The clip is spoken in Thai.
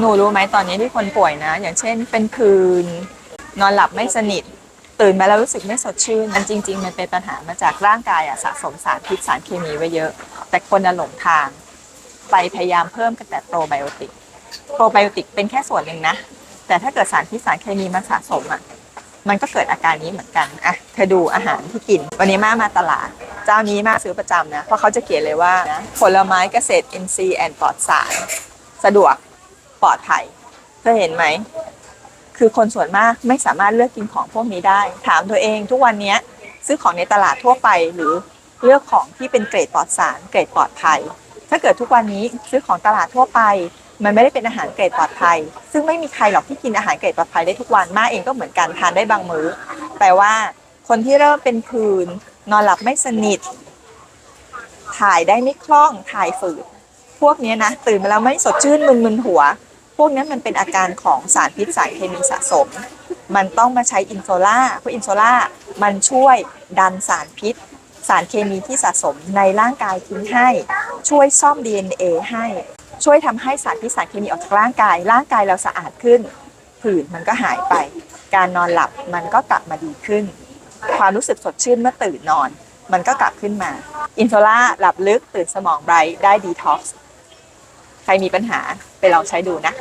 หนูรู้ไหมตอนนี้ที่คนป่วยนะ อย่างเช่นเป็นคืน นอนหลับไม่สนิท ตื่นมาแล้วรู้สึกไม่สดชื่นมันจริง ๆ มันเป็นปัญหามาจากร่างกายอะสะสมสารพิษสารเคมีไว้เยอะ แต่คนหลงทาง ไปพยายามเพิ่มกันแต่โปรไบโอติกโปรไบโอติกเป็นแค่ส่วนหนึ่งนะ แต่ถ้าเกิดสารพิษสารเคมีมันสะสมอะมันก็เกิดอาการนี้เหมือนกันอะเธอดูอาหารที่กิน วันนี้มามาตลาด เจ้านี้มาซื้อประจำนะ เพราะเขาจะเขียนเลยว่านะผลไม้เกษตรอินทรีย์แอนปลอดสาร สะดวก ปลอดภัยเธอเห็นไหม คือคนส่วนมากไม่สามารถเลือกกินของพวกนี้ได้ ถามตัวเองทุกวันนี้ซื้อของในตลาดทั่วไปหรือเลือกของที่เป็นเกรดปลอดสาร เกรดปลอดภัย ถ้าเกิดทุกวันนี้ซื้อของตลาดทั่วไป มันไม่ได้เป็นอาหารเกรดปลอดภัย ซึ่งไม่มีใครหรอกที่กินอาหารเกรดปลอดภัยได้ทุกวันมาเองก็เหมือนกันทานได้บางมื้อแต่ว่าคนที่เริ่มเป็นผื่นนอนหลับไม่สนิท ถ่ายได้ไม่คล่องถ่ายฝืดพวกนี้นะตื่นมาแล้วไม่สดชื่นมึนๆหัว พวกนี้มันเป็นอาการของสารพิษสารเคมีสะสม มันต้องมาใช้อินโซล่าเพราะอินโซล่ามันช่วยดันสารพิษ สารเคมีที่สะสมในร่างกายทิ้งให้ ช่วยซ่อม DNA ให้ ช่วยทำให้สารพิษสารเคมีออกจากร่างกาย ร่างกายเราสะอาดขึ้นผื่นมันก็หายไป การนอนหลับมันก็กลับมาดีขึ้น ความรู้สึกสดชื่นเมื่อตื่นนอน มันก็กลับขึ้นมา อินโซล่าหลับลึกตื่นสมองไบรท์ได้ดีท็อกซ์ ใครมีปัญหาไปลองใช้ดูนะ